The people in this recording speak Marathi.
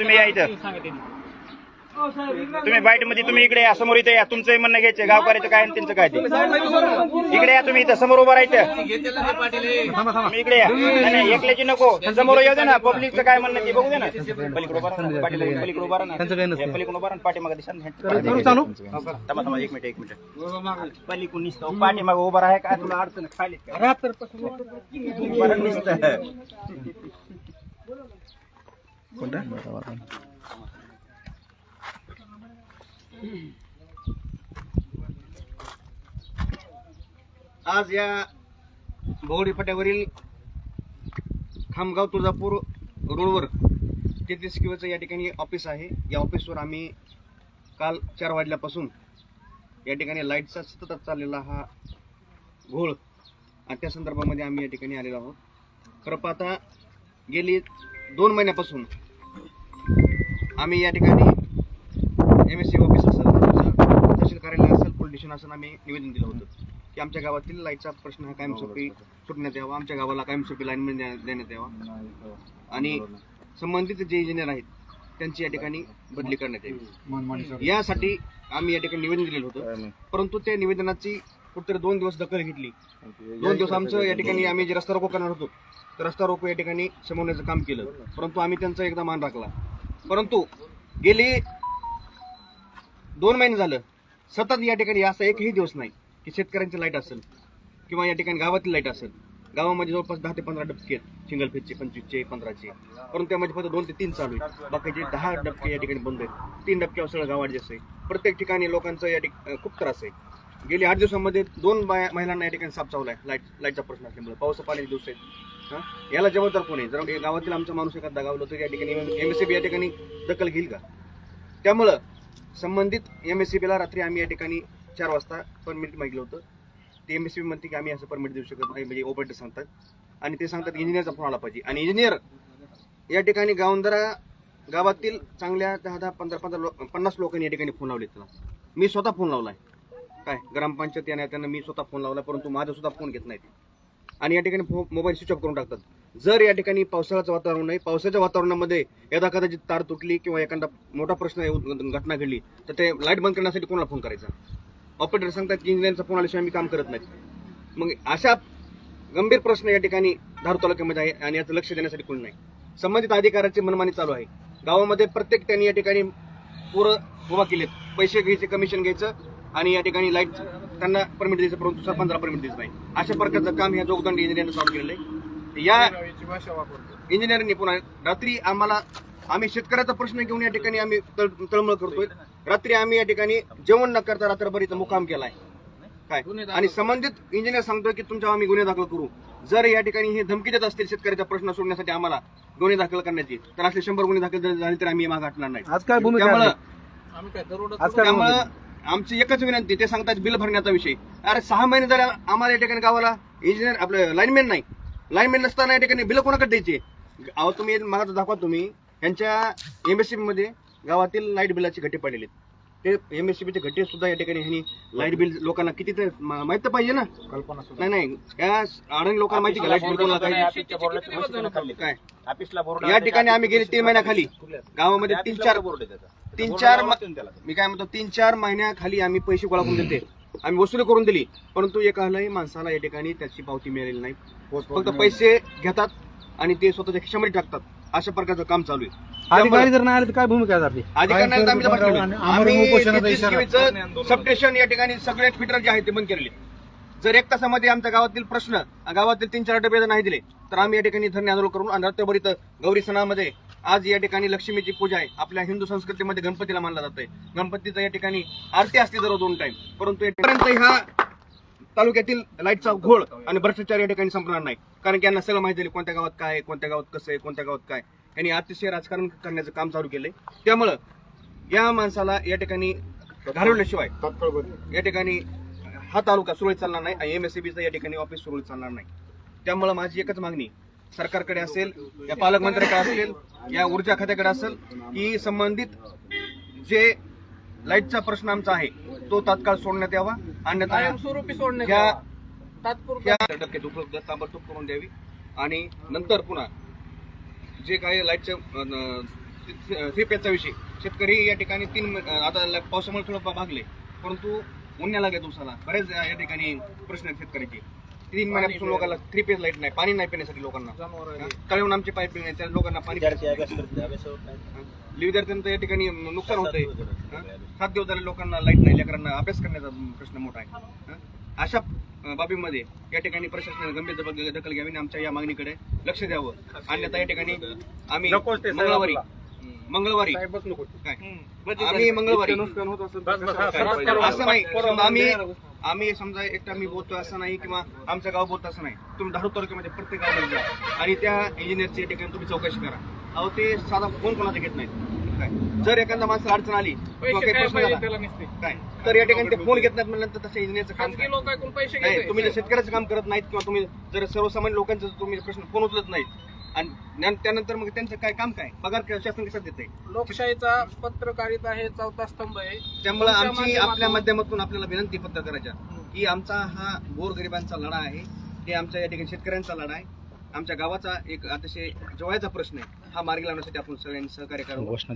तुम्ही या इथं. तुम्ही बाईटमध्ये तुम्ही इकडे या समोर इथे या. तुमचं म्हणणं घ्यायचं गावकऱ्याचं काय आणि त्यांचं काय ते? इकडे या तुम्ही इथं समोर उभं राहायचं. तुम्ही इकडे या. नाही, नाही एकल्याची नको. समोर येऊ दे ना. पब्लिकचं काय म्हणणं ते बघू दे ना. पलीकडे उभा राहा ना, पाटील पलीकडे उभा राहा ना. हे पलीकडे उभा राहा पाठीमागं दिसा ना. चालू? थांबा थांबा एक मिनिट एक मिनिट. पलीकडून निसतं. पाठीमागं उभा राहा. काय तुला अडचण आहे? खाली. राहा. निसतं. आज या भोवडी फाट्यावरील खामगाव तुळजापूर रोडवर तेहतीस किलोचं या ठिकाणी ऑफिस आहे या ऑफिसवर आम्ही काल चार वाजल्यापासून या ठिकाणी लाईटचा सतत चाललेला हा घोळ आणि त्या संदर्भामध्ये आम्ही या ठिकाणी आलेलो आहोत खरं पाहता गेली दोन महिन्यापासून आम्ही या ठिकाणी एम एस सी ऑफिस असेल तहसील कार्यालय असेल पोलीस स्टेशन असेल आम्ही निवेदन दिलं होतं. की आमच्या गावातील लाईटचा प्रश्न हा कायमस्वरूपी सुटण्यात यावा आमच्या गावाला कायमस्वरूपी लाईन देण्यात यावा. आणि संबंधित जे इंजिनियर आहेत त्यांची या ठिकाणी बदली करण्यात यावी. यासाठी आम्ही या ठिकाणी निवेदन दिलेलं होतं. परंतु त्या निवेदनाची कुठेतरी दोन दिवस दखल घेतली. दोन दिवस आमचं या ठिकाणी आम्ही जे रस्ता रोको करणार होतो रस्ता रोको या ठिकाणी शमवण्याचं काम केलं. परंतु आम्ही त्यांचा एकदा मान राखला. परंतु गेली दोन महिने झालं. सतत या ठिकाणी असा एकही दिवस नाही की शेतकऱ्यांची लाइट असेल किंवा या ठिकाणी गावातील लाइट असेल. गावामध्ये जवळपास दहा ते पंधरा डबके आहेत. सिंगल फेजचे पंचवीसचे पंधराचे. परंतु त्यामध्ये फक्त दोन ते तीन चालू आहेत. बाकीचे दहा डबके या ठिकाणी बंद आहेत. तीन डबक्यावर सगळं गावात जास्त आहे प्रत्येक ठिकाणी लोकांचं या ठिकाणी खूप त्रास आहे. गेली आठ दिवसामध्ये दोन बाया महिलांना या ठिकाणी साप चावला आहे लाइट लाईटचा प्रश्न असल्यामुळे. पावसा पाण्याचे दिवस आहेत. हां? याला जबाबदार कोण आहे? जर गावातील आमचा माणूस एखादा दगावलं तर या ठिकाणी एम एस या ठिकाणी दखल घेईल का? त्यामुळं संबंधित एम एस सी बीला रात्री आम्ही या ठिकाणी चार वाजता परमिट मागितलं होतं. ते एम एस सी म्हणते की आम्ही असं परमिट देऊ शकत नाही म्हणजे ऑपरेटर सांगतात. आणि ते सांगतात इंजिनियरचा फोन आला पाहिजे. आणि इंजिनियर या ठिकाणी गावंदरा गावातील चांगल्या दहा दहा पंधरा पंधरा लो पन्नास लोकांनी या ठिकाणी फोन लावले त्याला मी स्वतः फोन लावला आहे काय? ग्रामपंचायत या त्यांना मी स्वतः फोन लावला परंतु माझा सुद्धा फोन घेत नाही आणि या ठिकाणी फो- मोबाईल स्विच ऑफ करून टाकतात. जर या ठिकाणी पावसाळ्याचं वातावरण नाही पावसाच्या वातावरणामध्ये यदा कदाचित तार तुटली किंवा एखादा मोठा प्रश्न घटना घडली तर ते लाइट बंद करण्यासाठी कोणाला फोन करायचा? ऑपरेटर सांगतात की इंजिनियरचा फोन आल्याशिवाय आम्ही काम करत नाही मग अशा गंभीर प्रश्न या ठिकाणी धारू तालुक्यामध्ये आहे आणि याचं लक्ष देण्यासाठी कोण नाही. संबंधित अधिकाऱ्याची मनमानी चालू आहे. गावामध्ये प्रत्येक त्यांनी या ठिकाणी पुरं उभा केलेत. पैसे घ्यायचे कमिशन घ्यायचं आणि या ठिकाणी लाइट त्यांना परमिट द्यायचं परंतु सरपंचाला परमिट द्यायचं नाही. अशा प्रकारचं काम ह्या जोगदंड इंजिनियरनं चालू केलेलं आहे. या इंजिनियरनी पुन्हा रात्री आम्हाला आम्ही शेतकऱ्याचा प्रश्न घेऊन या ठिकाणी आम्ही तळ- तळमळ करतोय. रात्री आम्ही या ठिकाणी जेवण न करता रात्रभर इथं मुक्काम केलाय. काय? आणि संबंधित इंजिनियर सांगतोय की तुमच्यावर आम्ही गुन्हे दाखल करू. जर या ठिकाणी हे धमकी देत असतील शेतकऱ्याचा प्रश्न सोडण्यासाठी आम्हाला गुन्हे दाखल करण्याची. तर असे शंभर गुन्हे दाखल जर झाले तर आम्ही मागे हटणार नाही. आज काय भूमिका त्यामुळं आमची एकच विनंती ते सांगतात बिल भरण्याचा विषय. अरे सहा महिने झाले आम्हाला या ठिकाणी गावाला इंजिनियर आपलं लाईनमॅन नाही. लाईनमॅन नसताना या ठिकाणी बिल कोणाकडे द्यायचे? अहो तुम्ही मला दाखवा तुम्ही यांच्या एमएससी मध्ये गावातील लाइट बिलाचे घटे पडलेले. ते एमएससीबी चे घटे सुद्धा या ठिकाणी ह्यांनी लाइट बिल लोकांना किती तर मा- माहीत तर पाहिजे ना? नाही नाही. त्या अडाणी लोकांना माहिती का? लाइट बिल कोणाला काय काय? या ठिकाणी आम्ही गेले तीन महिन्याखाली. गावामध्ये तीन चार तीन चार म- मी काय म्हणतो तीन चार महिन्याखाली आम्ही पैसे गोळा करून देते आम्ही वसुली करून दिली परंतु एकालाही माणसाला या ठिकाणी त्याची पावती मिळालेली नाही. फक्त पैसे घेतात आणि ते स्वतःच्या खिशामध्ये टाकतात. अशा प्रकारचं काम चालू आहे. अधिकारी जर नाही आले तर काय भूमिका आहे आपली? अधिकाऱ्यांना आम्ही तपास केला. आम्ही तेहतीस केवीचं सबस्टेशन या ठिकाणी सगळे फिटर जे आहेत ते बंद केलेले. जर एक तासामध्ये आमच्या गावातील प्रश्न गावातील तीन चार डबे जर नाही दिले तर आम्ही या ठिकाणी धरणे आंदोलन करून आणि रात्रभर इथं गौरी सणामध्ये आज या ठिकाणी लक्ष्मीची पूजा आहे. आपल्या हिंदू संस्कृतीमध्ये गणपतीला मानला जातंय. गणपतीचं या ठिकाणी आरती असते जर दोन टाइम परंतु यापर्यंत ह्या तालुक्यातील लाईटचा घोळ आणि भ्रष्टाचार या ठिकाणी संपणार नाही. कारण की यांना सगळं माहिती कोणत्या गावात काय आहे कोणत्या गावात कसं आहे कोणत्या गावात काय. यांनी अतिशय राजकारण करण्याचं काम चालू केलंय. त्यामुळं या माणसाला या ठिकाणी घालवल्याशिवाय या ठिकाणी हा तालुका सुरळीत चालणार नाही आणि एमएससीबीचं या ठिकाणी ऑफिस सुरळीत चालणार नाही. त्यामुळं माझी एकच मागणी सरकारकडे असेल या पालकमंत्र्याकडे असेल या ऊर्जा खात्याकडे असेल की संबंधित जे लाईटचा प्रश्न आमचा आहे तो तात्काळ सोडण्यात यावा अन्यथा सोडण्यात टक्क्यात उपलब्ध ताबडतोब करून द्यावी. आणि नंतर पुन्हा जे काही लाईटचे अं, थ्री पेजचा विषय शेतकरी या ठिकाणी तीन आता पावसामुळे थोडं भागले परंतु उन्हाळा लागेल दिवसाला. बरेच या ठिकाणी प्रश्न आहेत शेतकऱ्याचे. तीन महिन्यापासून लोकांना थ्री पेज लाइट नाही पाणी नाही पिण्यासाठी लोकांना? कळवून आमची पाईप नाही त्या लोकांना पाणी विद्यार्थ्यांचं या ठिकाणी नुकसान होतंय? सात दिवस झाले लोकांना लाइट नाही लेकरांना अभ्यास करण्याचा प्रश्न मोठा आहे? अशा बाबीमध्ये या ठिकाणी प्रशासनाने गंभीर दखल दखल घ्यावी आणि आमच्या या मागणीकडे लक्ष द्यावं. अन्यथा या ठिकाणी आम्ही मंगळवारी. मंगळवारी. साहेबच नको काय? आम्ही मंगळवारी. नुकसान होत असेल बस, बस? बस, असं नाही समजा आम्ही आम्ही समजा एकटा मी बोलतो असं नाही किंवा आमचं गाव बोलतो असं नाही. तुम्ही धारूर तालुक्यामध्ये प्रत्येक गावामध्ये जा. आणि त्या इंजिनियरची ठिकाणी तुम्ही चौकशी करा. अहो ते साधा फोन कोणाचा घेत नाहीत. काय? जर एखादा माणसं अडचण आली किंवा काही प्रश्न पाहिजे झाला त्याला नसते काय? तर या ठिकाणी ते फोन घेत नाहीत म्हणल्यानंतर तसं इंजिनियरचं काम काय? लोक ऐकून पैसे नाही घेते तुम्ही जर शेतकऱ्याचं काम करत नाहीत किंवा तुम्ही जर सर्वसामान्य लोकांचं जर तुम्ही प्रश्न फोन उचलत नाहीत आणि त्यानंतर मग त्यांचं काय काम काय? पगार क- शासन कसं देते लोकशाहीचा पत्रकारिता हे चौथा स्तंभ आहे. त्यामुळे आमची आपल्या माध्यमातून आपल्याला विनंती पत्रकाराच्या की आमचा हा गोरगरिबांचा लढा आहे. हे आमच्या या ठिकाणी शेतकऱ्यांचा लढा आहे. आमच्या गावाचा एक अतिशय जवळचा प्रश्न आहे. हा मार्गी लावण्यासाठी आपण सगळ्यांनी सहकार्य करावं. घोषणा